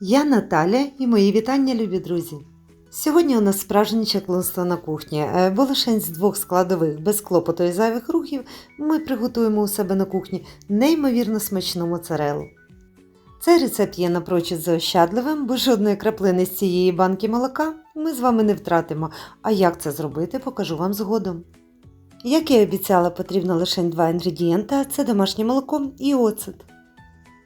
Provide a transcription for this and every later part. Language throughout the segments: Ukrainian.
Я Наталя і мої вітання, любі друзі. Сьогодні у нас справжнє чаклунство на кухні, Е, бо лише з двох складових, без клопоту і зайвих рухів, ми приготуємо у себе на кухні неймовірно смачну моцарелу. Цей рецепт є напрочуд заощадливим, бо жодної краплини з цієї банки молока ми з вами не втратимо. А як це зробити, покажу вам згодом. Як і обіцяла, потрібно лише два інгредієнта це домашнє молоко і оцет.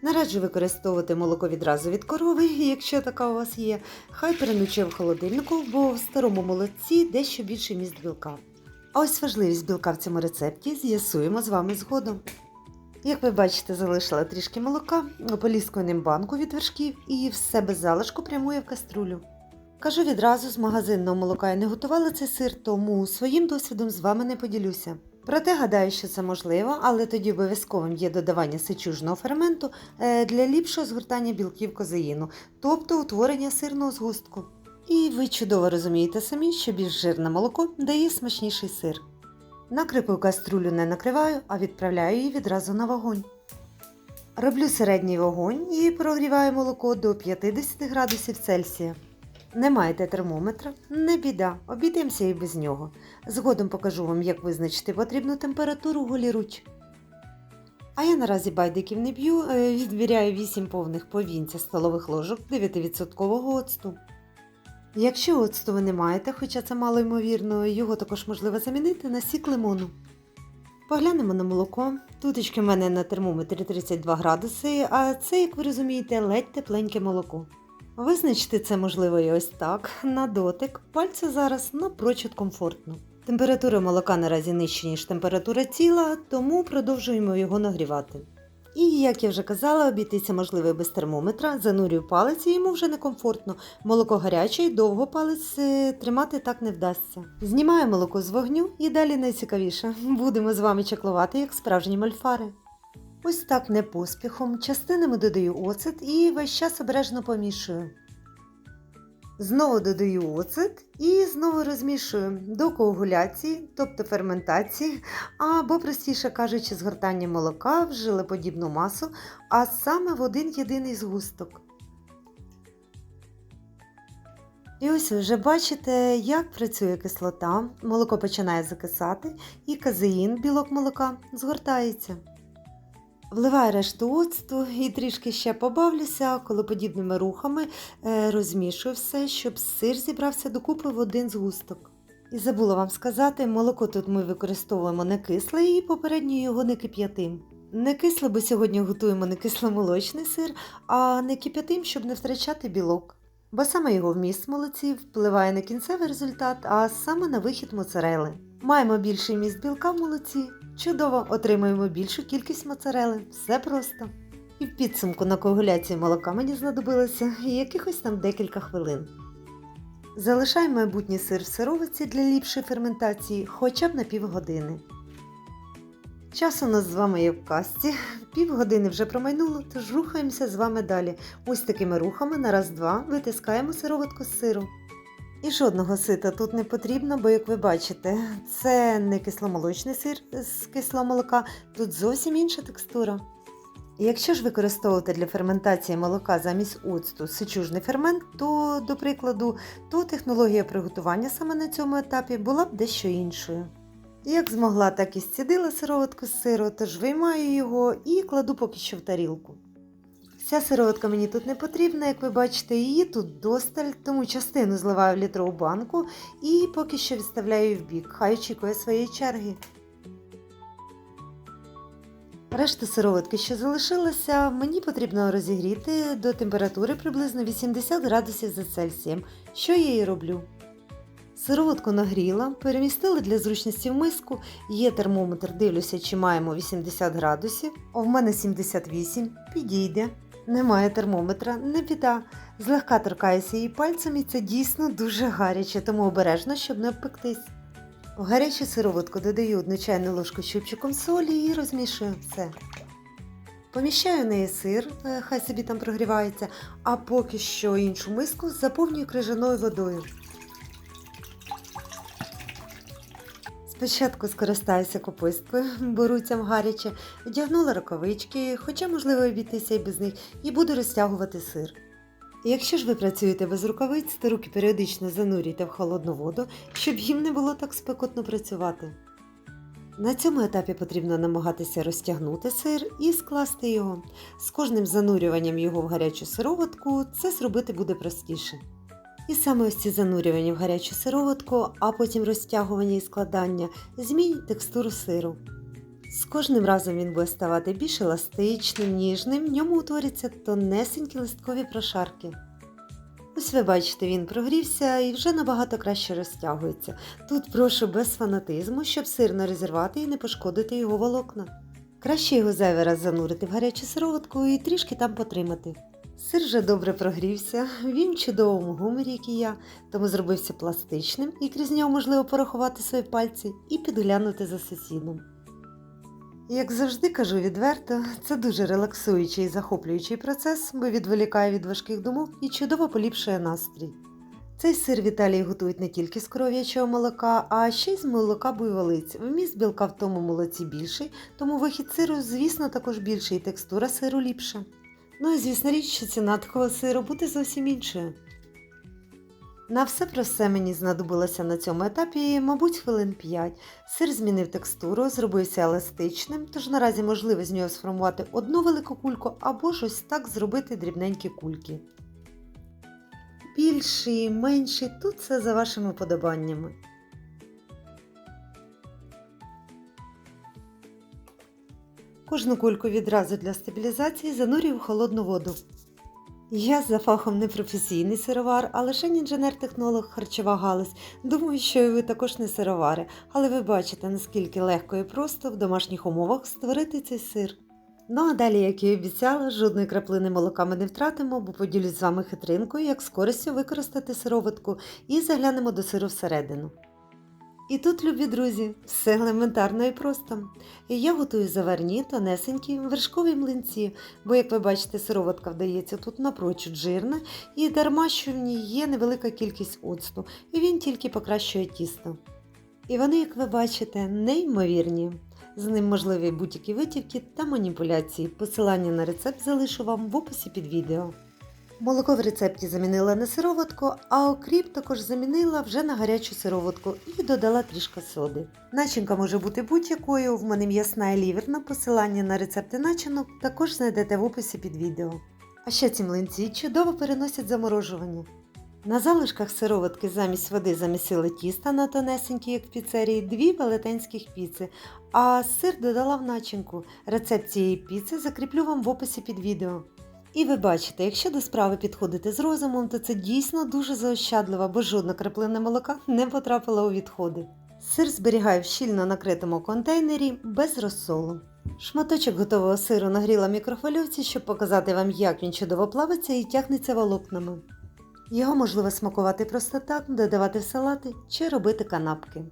Не раджу використовувати молоко відразу від корови, якщо така у вас є. Хай переночує в холодильнику, бо в старому молоці дещо більше міст білка. А ось важливість білка в цьому рецепті з'ясуємо з вами згодом. Як ви бачите, залишила трішки молока, поліскую ним банку від вершків і все без залишку прямує в каструлю. Кажу відразу, з магазинного молока я не готувала цей сир, тому своїм досвідом з вами не поділюся. Проте гадаю, що це можливо, але тоді обов'язковим є додавання сичужного ферменту е, для ліпшого згортання білків козеїну, тобто утворення сирного згустку. І ви чудово розумієте самі, що більш жирне молоко дає смачніший сир. Накрипую каструлю не накриваю, а відправляю її відразу на вогонь. Роблю середній вогонь і прогріваю молоко до 50 градусів Цельсія. Не маєте термометра? Не біда, обійдемося і без нього. Згодом покажу вам, як визначити потрібну температуру голіруч. А я наразі байдиків не б'ю, е, відміряю 8 повних повінця столових ложок 9% оцту. Якщо оцту ви не маєте, хоча це мало ймовірно, його також можливо замінити на сік лимону. Поглянемо на молоко. Тутечки в мене на термометрі 32 градуси, а це, як ви розумієте, ледь тепленьке молоко. Визначити це можливо і ось так, на дотик. Пальці зараз напрочуд комфортно. Температура молока наразі нижча, ніж температура тіла, тому продовжуємо його нагрівати. І, як я вже казала, обійтися можливо без термометра, занурюю палець і йому вже некомфортно. Молоко гаряче і довго палець е, тримати так не вдасться. Знімаю молоко з вогню і далі найцікавіше. Будемо з вами чаклувати, як справжні мальфари. Ось так не поспіхом, частинами додаю оцет і весь час обережно помішую. Знову додаю оцет і знову розмішую до коагуляції, тобто ферментації, або, простіше кажучи, згортання молока в жилеподібну масу, а саме в один єдиний згусток. І ось ви вже бачите, як працює кислота, молоко починає закисати, і казеїн, білок молока, згортається. Вливаю решту оцту і трішки ще побавлюся, коли подібними рухами е, розмішую все, щоб сир зібрався докупи в один згусток. І забула вам сказати, молоко тут ми використовуємо не кисле і попередньо його не кип'ятим. Не кисле, бо сьогодні готуємо не кисломолочний сир, а не кип'ятим, щоб не втрачати білок. Бо саме його вміст молоці впливає на кінцевий результат, а саме на вихід моцарели. Маємо більший міст білка в молоці, чудово отримуємо більшу кількість моцарели. Все просто. І в підсумку на коагуляції молока мені знадобилося якихось там декілька хвилин. Залишаємо майбутній сир в сировиці для ліпшої ферментації хоча б на півгодини. Час у нас з вами є в касті. Півгодини вже промайнуло, тож рухаємося з вами далі. Ось такими рухами на раз-два витискаємо сироватку з сиру. І жодного сита тут не потрібно, бо, як ви бачите, це не кисломолочний сир з кислого молока, тут зовсім інша текстура. І Якщо ж використовувати для ферментації молока замість оцту сичужний фермент, то, до прикладу, то технологія приготування саме на цьому етапі була б дещо іншою. Як змогла, так і зцідила сироватку з сиру, тож виймаю його і кладу поки що в тарілку. Вся сироватка мені тут не потрібна, як ви бачите, її тут досталь, тому частину зливаю в літрову банку і поки що відставляю в бік, хай очікує своєї черги. Решту сироватки, що залишилося, мені потрібно розігріти до температури приблизно 80 градусів за Цельсієм, що я і роблю. Сироватку нагріла, перемістила для зручності в миску, є термометр, дивлюся, чи маємо 80 градусів, а в мене 78, підійде. Немає термометра, не біда. Злегка торкаюся її пальцем і це дійсно дуже гаряче, тому обережно, щоб не обпектись. В гарячу сироватку додаю одну чайну ложку щупчиком солі і розмішую все. Поміщаю в неї сир, е, хай собі там прогрівається, а поки що іншу миску заповнюю крижаною водою. Спочатку скористаюся кописткою, руцям гаряче, вдягнула рукавички, хоча можливо обійтися і без них, і буду розтягувати сир. Якщо ж ви працюєте без рукавиць, то руки періодично занурюйте в холодну воду, щоб їм не було так спекотно працювати. На цьому етапі потрібно намагатися розтягнути сир і скласти його. З кожним занурюванням його в гарячу сироватку це зробити буде простіше. І саме ось ці занурювання в гарячу сироватку, а потім розтягування і складання змінюють текстуру сиру. З кожним разом він буде ставати більш еластичним, ніжним, в ньому утворяться тонесенькі листкові прошарки. Ось ви бачите, він прогрівся і вже набагато краще розтягується. Тут прошу без фанатизму, щоб сир не розірвати і не пошкодити його волокна. Краще його зайвий раз занурити в гарячу сироватку і трішки там потримати. Сир вже добре прогрівся, він в чудовому гуморі, як і я, тому зробився пластичним і крізь нього можливо порахувати свої пальці і підглянути за сусідом. Як завжди кажу відверто, це дуже релаксуючий і захоплюючий процес, бо відволікає від важких думок і чудово поліпшує настрій. Цей сир в Італії готують не тільки з коров'ячого молока, а ще й з молока буйволиць. Вміст білка в тому молоці більший, тому вихід сиру, звісно, також більший і текстура сиру ліпша. Ну і звісно річ, що ціна такого сиру буде зовсім іншою. На все про все мені знадобилося на цьому етапі, мабуть, хвилин 5. Сир змінив текстуру, зробився еластичним, тож наразі можливо з нього сформувати одну велику кульку або ж ось так зробити дрібненькі кульки. Більші, менші, тут все за вашими подобаннями. Кожну кульку відразу для стабілізації занурюю в холодну воду. Я за фахом не професійний сировар, а лише інженер-технолог харчова галузь. Думаю, що і ви також не сировари, але ви бачите, наскільки легко і просто в домашніх умовах створити цей сир. Ну а далі, як і обіцяла, жодної краплини молока ми не втратимо, бо поділюсь з вами хитринкою, як з користю використати сироватку і заглянемо до сиру всередину. І тут, любі друзі, все елементарно і просто. Я готую заварні, тонесенькі, вершкові млинці, бо, як ви бачите, сироватка вдається тут напрочуд жирна, і дарма, що в ній є невелика кількість оцту, і він тільки покращує тісто. І вони, як ви бачите, неймовірні. З ним можливі будь-які витівки та маніпуляції. Посилання на рецепт залишу вам в описі під відео. Молоко в рецепті замінила на сироватку, а окріп також замінила вже на гарячу сироватку і додала трішки соди. Начинка може бути будь-якою, в мене м'ясна і ліверна, посилання на рецепти начинок також знайдете в описі під відео. А ще ці млинці чудово переносять заморожування. На залишках сироватки замість води замісили тіста на тонесенькі, як в піцерії, дві велетенських піци, а сир додала в начинку. Рецепт цієї піци закріплю вам в описі під відео. І ви бачите, якщо до справи підходити з розумом, то це дійсно дуже заощадливо, бо жодна краплина молока не потрапила у відходи. Сир зберігаю в щільно накритому контейнері без розсолу. Шматочок готового сиру нагріла в мікрохвильовці, щоб показати вам, як він чудово плавиться і тягнеться волокнами. Його можливо смакувати просто так, додавати в салати чи робити канапки.